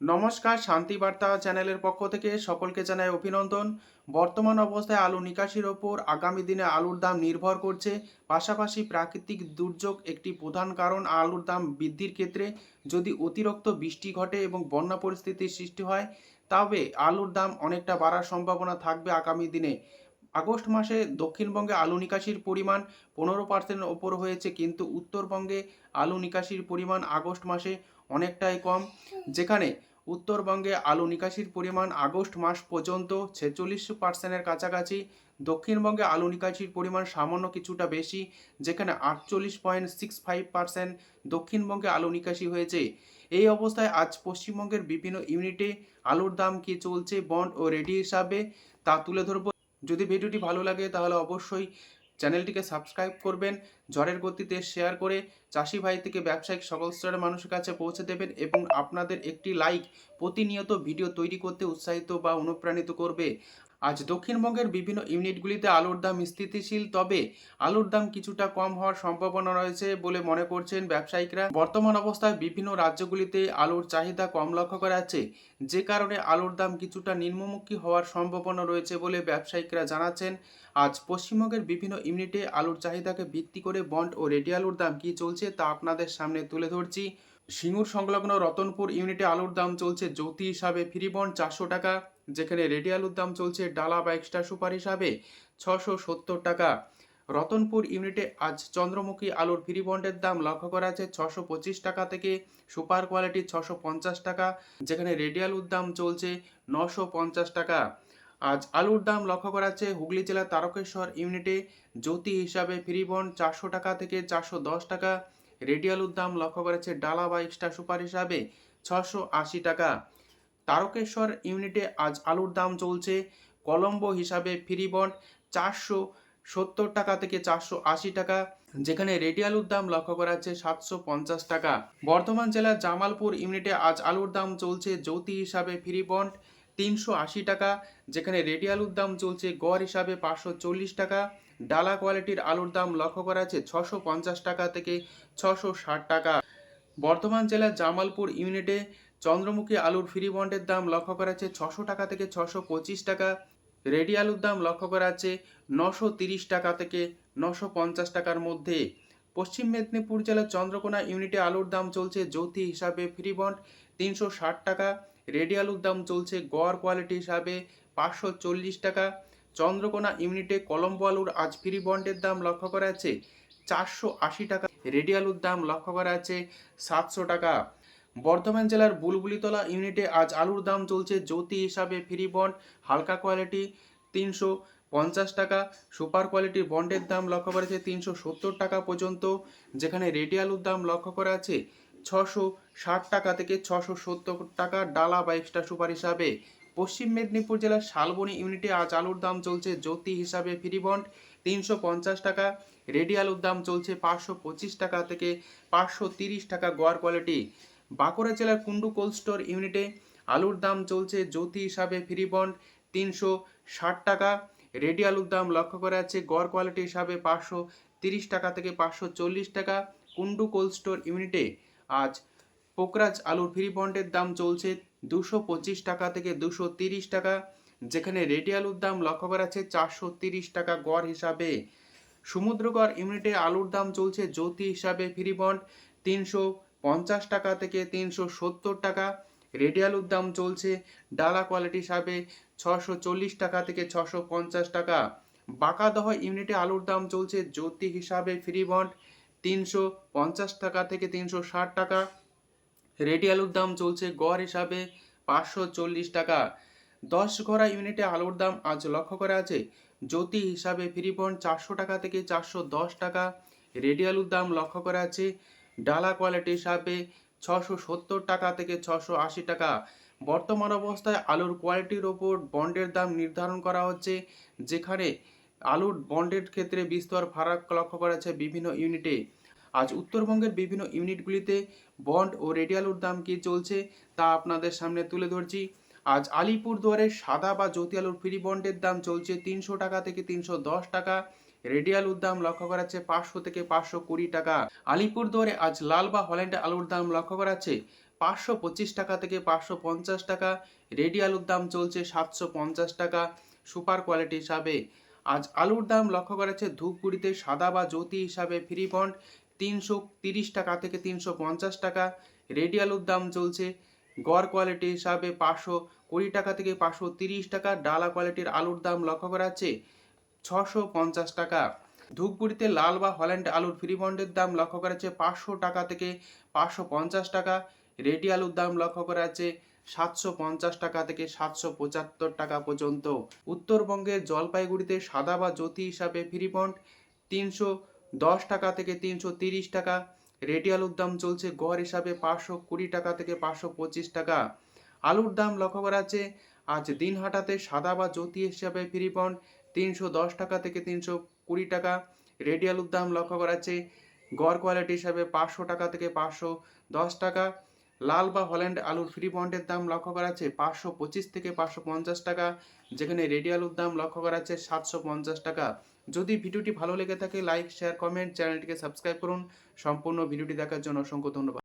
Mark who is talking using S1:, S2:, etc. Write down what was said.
S1: নমস্কার, শান্তি বার্তা চ্যানেলের পক্ষ থেকে সকলকে জানাই অভিনন্দন। বর্তমান অবস্থায় আলু নিকাশির ওপর আগামী দিনে আলুর দাম নির্ভর করছে। পাশাপাশি প্রাকৃতিক দুর্যোগ একটি প্রধান কারণ আলুর দাম বৃদ্ধির ক্ষেত্রে। যদি অতিরিক্ত বৃষ্টি ঘটে এবং বন্যা পরিস্থিতির সৃষ্টি হয়, তবে আলুর দাম অনেকটা বাড়ার সম্ভাবনা থাকবে আগামী দিনে। আগস্ট মাসে দক্ষিণবঙ্গে আলু নিকাশির পরিমাণ পনেরো পার্সেন্টের ওপর হয়েছে, কিন্তু উত্তরবঙ্গে আলু নিকাশির পরিমাণ আগস্ট মাসে অনেকটাই কম। যেখানে উত্তরবঙ্গে আলু নিকাশির পরিমাণ আগস্ট মাস পর্যন্ত ছেচল্লিশ পার্সেন্টের কাছাকাছি। দক্ষিণবঙ্গে আলু নিকাশির পরিমাণ সামান্য কিছুটা বেশি, যেখানে আটচল্লিশ পয়েন্ট সিক্স ফাইভ পার্সেন্ট দক্ষিণবঙ্গে আলু নিকাশি হয়েছে। এই অবস্থায় আজ পশ্চিমবঙ্গের বিভিন্ন ইউনিটে আলুর দাম কি চলছে, বন্ড ও রেডি হিসাবে তা তুলে ধরবো। যদি ভিডিওটি ভালো লাগে তাহলে অবশ্যই চ্যানেলটিকে সাবস্ক্রাইব করবেন ঝড়ের গতিতে শেয়ার করে চাষি ভাই থেকে ব্যবসায়িক সকল স্তরের মানুষের কাছে পৌঁছে দেবেন এবং আপনাদের একটি লাইক প্রতিনিয়ত ভিডিও তৈরি করতে উৎসাহিত বা অনুপ্রাণিত করবে। আজ দক্ষিণবঙ্গের বিভিন্ন ইউনিটগুলিতে আলুর দাম স্থিতিশীল, তবে আলুর দাম কিছুটা কম হওয়ার সম্ভাবনা রয়েছে বলে মনে করছেন ব্যবসায়িকরা। বর্তমান অবস্থায় বিভিন্ন রাজ্যগুলিতে আলুর চাহিদা কম লক্ষ্য করা যাচ্ছে, যে কারণে আলুর দাম কিছুটা নিম্নমুখী হওয়ার সম্ভাবনা রয়েছে বলে ব্যবসায়িকরা জানাচ্ছেন। আজ পশ্চিমবঙ্গের বিভিন্ন ইউনিটে আলুর চাহিদাকে ভিত্তি করে বন্ড ও রেডি আলুর দাম কী চলছে তা আপনাদের সামনে তুলে ধরছি। সিঙ্গুর সংলগ্ন রতনপুর ইউনিটে আলুর দাম চলছে জ্যোতি হিসাবে ফ্রি বন্ড চারশো টাকা। যেখানে রেডি আলুর দাম চলছে ডালা বা এক্সট্রা সুপার হিসাবে ছশো সত্তর টাকা। রতনপুর ইউনিটে আজ চন্দ্রমুখী আলুর ফ্রি বন্ডের দাম লক্ষ্য করা আছে ছশো পঁচিশ টাকা থেকে সুপার কোয়ালিটি ছশো পঞ্চাশ টাকা, যেখানে রেডি আলুর দাম চলছে নশো পঞ্চাশ টাকা। আজ আলুর দাম লক্ষ্য করা আছে হুগলি জেলার তারকেশ্বর ইউনিটে জ্যোতি হিসাবে ফ্রি বন্ড চারশো টাকা থেকে চারশো দশ টাকা। রেডি আলুর দাম লক্ষ্য যাচ্ছে ডালা বা এক্সট্রা সুপার হিসাবে ছশো আশি টাকা। তারকেশ্বর ইউনিটে আজ আলুর দাম চলছে। কলম্বো হিসাবে ফ্রি বন্ড চারশো সত্তর টাকা থেকে চারশো আশি টাকা, যেখানে রেডি আলুর দাম লক্ষ্য করা যাচ্ছে সাতশো পঞ্চাশ টাকা। বর্ধমান জেলার জামালপুর ইউনিটে আজ আলুর দাম চলছে জ্যোতি হিসাবে ফ্রি বন্ড তিনশো আশি টাকা, যেখানে রেডি আলুর দাম চলছে গড় হিসাবে পাঁচশো চল্লিশ টাকা। ডালা কোয়ালিটির আলুর দাম লক্ষ্য করা আছে ছশো পঞ্চাশ টাকা থেকে ছশো ষাট টাকা। বর্ধমান জেলার জামালপুর ইউনিটে চন্দ্রমুখী আলুর ফ্রি বন্ডের দাম লক্ষ্য করা আছে ছশো টাকা থেকে ছশো পঁচিশ টাকা। রেডি আলুর দাম লক্ষ্য করা আছে নশো তিরিশ টাকা থেকে নশো পঞ্চাশ টাকার মধ্যে। পশ্চিম মেদিনীপুর জেলার চন্দ্রকোনা ইউনিটে আলুর দাম চলছে জ্যোতি হিসাবে ফ্রি বন্ড তিনশো ষাট টাকা। রেডি আলুর দাম চলছে গড় কোয়ালিটি হিসাবে পাঁচশো চল্লিশ টাকা। চন্দ্রকোনা ইউনিটে কলম্বো আলুর আজ ফ্রি বন্ডের দাম লক্ষ্য করা আছে চারশো আশি টাকা। রেডি আলুর দাম লক্ষ্য করা আছে সাতশো টাকা। বর্ধমান জেলার বুলবুলিতলা ইউনিটে আজ আলুর দাম চলছে জ্যোতি হিসাবে ফ্রি বন্ড, হালকা কোয়ালিটি তিনশো পঞ্চাশ টাকা, সুপার কোয়ালিটির বন্ডের দাম লক্ষ্য করা আছে তিনশো সত্তর টাকা পর্যন্ত, যেখানে রেডি আলুর দাম লক্ষ্য করা আছে ছশো ষাট টাকা থেকে ছশো সত্তর টাকা ডালা বা এক্সট্রা সুপার হিসাবে। পশ্চিম মেদিনীপুর জেলার শালবনী ইউনিটে আজ আলুর দাম চলছে জ্যোতি হিসাবে ফ্রি বন্ড, তিনশো পঞ্চাশ টাকা, রেডি আলুর দাম চলছে পাঁচশো পঁচিশ টাকা থেকে পাঁচশো তিরিশ টাকা গোয়ার কোয়ালিটি। বাঁকুড়া জেলার কুন্ডু কোল্ড স্টোর ইউনিটে আলুর দাম চলছে জ্যোতি হিসাবে ফ্রি বন্ড তিনশো ষাট টাকা। রেডি আলুর দাম লক্ষ্য করা যাচ্ছে গড় কোয়ালিটি হিসাবে পাঁচশো তিরিশ টাকা থেকে পাঁচশো চল্লিশ টাকা। কুন্ডু কোল্ড স্টোর ইউনিটে আজ পোকরাজ আলুর ফ্রি বন্ডের দাম চলছে দুশো পঁচিশ টাকা থেকে দুশো তিরিশ টাকা। যেখানে রেডি আলুর দাম লক্ষ্য করা যাচ্ছে চারশো তিরিশ টাকা গড় হিসাবে। সমুদ্রগড় ইউনিটে আলুর দাম চলছে জ্যোতি হিসাবে ফ্রি বন্ড তিনশো পঞ্চাশ টাকা থেকে তিনশো সত্তর টাকা। রেডি আলুর দাম চলছে। ডালা কোয়ালিটি হিসাবে ছশো চল্লিশ টাকা থেকে ছশো পঞ্চাশ টাকা। বাঁকাদহ ইউনিটে আলুর দাম চলছে জ্যোতি হিসাবে ফ্রি বন্ড। তিনশো পঞ্চাশ টাকা থেকে তিনশো ষাট টাকা। রেডি আলুর দাম চলছে গড় হিসাবে পাঁচশো চল্লিশ টাকা। দশ ঘোড়া ইউনিটে আলুর দাম আজ লক্ষ্য করা আছে। জ্যোতি হিসাবে ফ্রি বন্ড চারশো টাকা থেকে চারশো দশ টাকা। রেডি আলুর দাম লক্ষ্য করা আছে। ডালা কোয়ালিটি হিসাবে ছশো সত্তর টাকা থেকে ছশো আশি টাকা। বর্তমান অবস্থায় আলুর কোয়ালিটির ওপর বন্ডের দাম নির্ধারণ করা হচ্ছে, যেখানে আলুর বন্ডের ক্ষেত্রে বিস্তর ফারাক লক্ষ্য করা যাচ্ছে বিভিন্ন ইউনিটে। আজ উত্তরবঙ্গের বিভিন্ন ইউনিটগুলিতে বন্ড ও রেডি আলুর দাম কী চলছে তা আপনাদের সামনে তুলে ধরছি। আজ আলিপুরদুয়ারে সাদা বা জ্যোতি আলুর ফ্রি বন্ডের দাম চলছে তিনশো টাকা থেকে তিনশো দশ টাকা। রেডি আলুর দাম লক্ষ্য করা যাচ্ছে পাঁচশো থেকে পাঁচশো কুড়ি টাকা। আলিপুরদুয়ারে আজ লাল বা হল্যান্ড আলুর দাম লক্ষ্য করা যাচ্ছে পাঁচশো পঁচিশ টাকা থেকে পাঁচশো পঞ্চাশ টাকা। রেডি আলুর দাম চলছে সাতশো পঞ্চাশ টাকা। সুপার কোয়ালিটি হিসাবে আজ আলুর দাম লক্ষ্য করা যাচ্ছে ধূপগুড়িতে সাদা বা জ্যোতি হিসাবে ফ্রি বন্ড তিনশো তিরিশ টাকা থেকে তিনশো পঞ্চাশ টাকা। রেডি আলুর দাম চলছে গড় কোয়ালিটি হিসাবে পাঁচশো কুড়ি টাকা থেকে পাঁচশো তিরিশ টাকা, ডালা কোয়ালিটির আলুর দাম লক্ষ্য করা যাচ্ছে ছশো পঞ্চাশ টাকা। ধূপগুড়িতে লাল বা হল্যান্ড আলুর ফ্রি বন্ডের দাম লক্ষ্য করা যাচ্ছে পাঁচশো টাকা থেকে পাঁচশো পঞ্চাশ টাকা। রেডি আলুর দাম লক্ষ্য করা যাচ্ছে সাতশো পঞ্চাশ টাকা থেকে সাতশো পঁচাত্তর টাকা পর্যন্ত। উত্তরবঙ্গের জলপাইগুড়িতে সাদা বা জ্যোতি হিসাবে ফ্রি বন্ড তিনশো দশ টাকা থেকে তিনশো তিরিশ টাকা। রেডি আলুর দাম চলছে গড় হিসাবে পাঁচশো কুড়ি টাকা থেকে পাঁচশো পঁচিশ টাকা। আলুর দাম লক্ষ্য করা আছে আজ দিনহাটাতে সাদা বা জ্যোতি হিসাবে ফ্রি বন্ড তিনশো দশ টাকা থেকে তিনশো কুড়ি টাকা। রেডি আলুর দাম লক্ষ্য করা যাচ্ছে, গড় কোয়ালিটি হিসাবে পাঁচশো টাকা থেকে পাঁচশো দশ টাকা। লাল বা হল্যান্ড আলুর ফ্রি বন্ডের দাম লক্ষ্য করা আছে পাঁচশো পঁচিশ থেকে পাঁচশো পঞ্চাশ টাকা, যেখানে রেডি আলুর দাম লক্ষ্য করা যাচ্ছে সাতশো পঞ্চাশ টাকা। যদি ভিডিওটি ভালো লেগে থাকে লাইক শেয়ার কমেন্ট চ্যানেলটিকে সাবস্ক্রাইব করুন। সম্পূর্ণ ভিডিওটি দেখার জন্য অসংখ্য ধন্যবাদ।